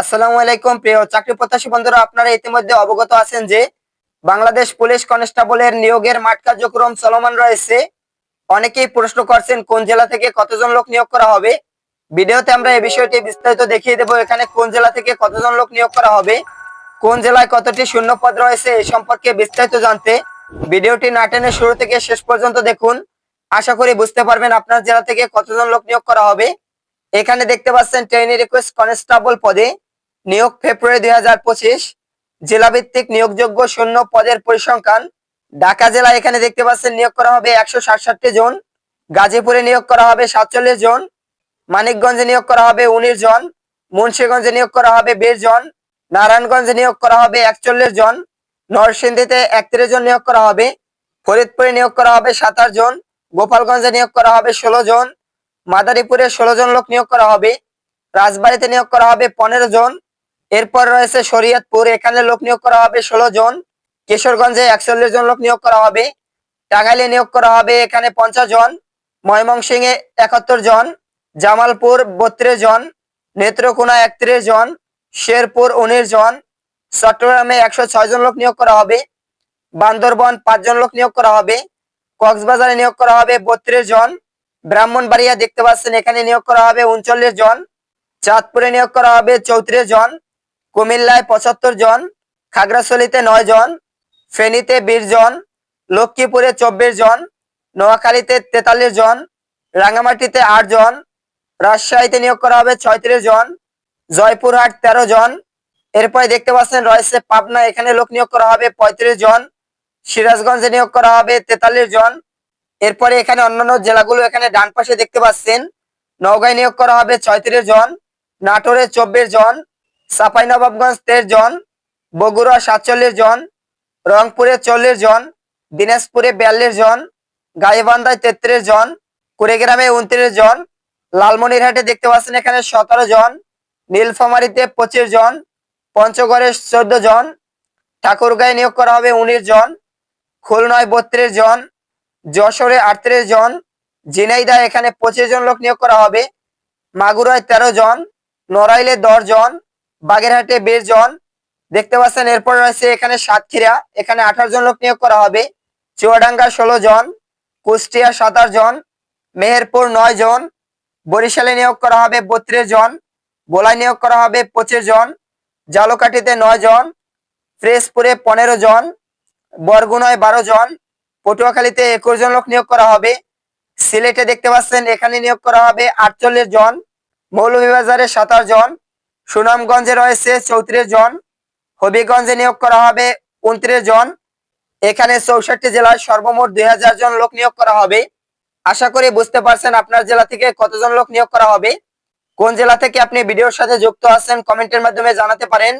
আসসালামু আলাইকুম। প্রিয় চাকরি প্রত্যাশী বন্ধুরা, আপনারা ইতিমধ্যে অবগত আছেন যে বাংলাদেশ পুলিশ কনস্টেবলের নিয়োগের মাঠ কার্যক্রম চলমান রয়েছে। অনেকেই প্রশ্ন করছেন, কোন জেলা থেকে কতজন লোক নিয়োগ করা হবে? ভিডিওতে আমরা এই বিষয়টি বিস্তারিত দেখিয়ে দেব, এখানে কোন জেলা থেকে কতজন লোক নিয়োগ করা হবে, কোন জেলায় কতটি শূন্য পদ রয়েছে এই সম্পর্কে বিস্তারিত জানতে ভিডিওটি না টেনে শুরু থেকে শেষ পর্যন্ত দেখুন। আশা করি বুঝতে পারবেন আপনার জেলা থেকে কতজন লোক নিয়োগ করা হবে। এখানে দেখতে পাচ্ছেন ট্রেনি রিকোয়েস্ট কনস্টেবল পদে নিয়োগ ফেব্রুয়ারি দুই হাজার পঁচিশ জেলাভিত্তিক নিয়োগযোগ্য শূন্য পদের পরিসংখ্যান ঢাকা জেলা এখানে দেখতে পাচ্ছেন নিয়োগ করা হবে একশো সাতষট্টি জন গাজীপুরে নিয়োগ করা হবে সাতচল্লিশ জন মানিকগঞ্জে নিয়োগ করা হবে উনিশ জন মুন্সীগঞ্জে নিয়োগ করা হবে বিশ জন নারায়ণগঞ্জে নিয়োগ করা হবে একচল্লিশ জন নরসিংদীতে একত্রিশ জন নিয়োগ করা হবে ফরিদপুরে নিয়োগ করা হবে সাতাশ জন গোপালগঞ্জে নিয়োগ করা হবে ষোলো জন মাদারীপুরে ষোলো জন লোক নিয়োগ করা হবে রাজবাড়িতে নিয়োগ করা হবে পনেরো জন এরপর রয়েছে শরীয়তপুর, এখানে লোক নিয়োগ করা হবে ষোলো জন, কিশোরগঞ্জে একচল্লিশ জন লোক নিয়োগ করা হবে, টাঙ্গাইলে নিয়োগ করা হবে এখানে পঞ্চাশ জন, ময়মনসিংহে একাত্তর জন, জামালপুর বত্রিশ জন, নেত্রকোনা একত্রিশ জন, শেরপুর উনিশ জন, চট্টগ্রামে একশো ছয় জন লোক নিয়োগ করা হবে, বান্দরবন পাঁচজন লোক নিয়োগ করা হবে, কক্সবাজারে নিয়োগ করা হবে বত্রিশ জন, ব্রাহ্মণবাড়িয়া দেখতে পাচ্ছেন এখানে নিয়োগ করা হবে উনচল্লিশ জন, চাঁদপুরে নিয়োগ করা হবে চৌত্রিশ জন কুমিল্লায় পঁচাত্তর জন, খাগড়াছড়িতে নয় জন, ফেনীতে বিশ জন, লক্ষ্মীপুরে চব্বিশ জন, নোয়াখালীতে তেতাল্লিশ জন রাঙামাটিতে আট জন, রাজশাহীতে নিয়োগ করা হবে ছয়ত্রিশ জন, জয়পুরহাট তেরো জন। এরপরে দেখতে পাচ্ছেন রয়েছে পাবনা, এখানে লোক নিয়োগ করা হবে পঁয়ত্রিশ জন, সিরাজগঞ্জে নিয়োগ করা হবে তেতাল্লিশ জন। এরপরে এখানে অন্যান্য জেলাগুলো এখানে ডান পাশে দেখতে পাচ্ছেন, নওগাঁয় নিয়োগ করা হবে ছয়ত্রিশ জন, নাটোরে চব্বিশ জন চাঁপাইনবাবগঞ্জ তেইশ জন, বগুড়া সাতচল্লিশ জন, রংপুরে চল্লিশ জন, দিনাজপুরে বিয়াল্লিশ জন, গাইবান্ধায় তেত্রিশ জন, কুড়িগ্রামে উনত্রিশ জন, লালমনিরহাটে দেখতে পাচ্ছেন এখানে সতেরো জন, নীলফামারীতে পঁচিশ জন, পঞ্চগড়ে চোদ্দ জন, ঠাকুরগাঁয়ে নিয়োগ করা হবে উনিশ জন, খুলনায় বত্রিশ জন, যশোরে আটত্রিশ জন ঝিনাইদা এখানে পঁচিশ জন লোক নিয়োগ করা হবে, মাগুরায় তেরো জন, নড়াইলে দশ জন বাগেরহাটে বিশ জন দেখতে পাচ্ছেন। এরপর রয়েছে এখানে সাতক্ষীরা। এখানে আঠারো জন লোক নিয়োগ করা হবে। চুয়াডাঙ্গা ষোলো জন, কুষ্টিয়া সাতাশ জন, মেহেরপুর নয় জন, বরিশালে নিয়োগ করা হবে বত্রিশ জন, বোলাই নিয়োগ করা হবে পঁচিশ জন জালকাঠিতে নয় জন, ফ্রেশপুরে পনেরো জন, বরগুনায় বারো জন, পটুয়াখালীতে একুশ জন লোক নিয়োগ করা হবে। সিলেটে দেখতে পাচ্ছেন, এখানে নিয়োগ করা হবে আটচল্লিশ জন, মৌলভীবাজারে সাতাশ জন সুনামগঞ্জে রয়েছে চৌত্রিশ জন, হবিগঞ্জে নিয়োগ করা হবে উনত্রিশ জন। এখানে চৌষট্টি জেলায় সর্বমোট দুই হাজার জন লোক নিয়োগ করা হবে। আশা করি বুঝতে পারছেন আপনার জেলা থেকে কতজন লোক নিয়োগ করা হবে। কোন জেলা থেকে আপনি ভিডিওর সাথে যুক্ত আছেন কমেন্টের মাধ্যমে জানাতে পারেন।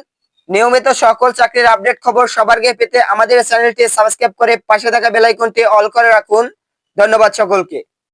নিয়মিত সকল চাকরির আপডেট খবর সবার আগে পেতে আমাদের চ্যানেলটি সাবস্ক্রাইব করে পাশে থাকা বেল আইকনটি অল করে রাখুন। ধন্যবাদ সকলকে।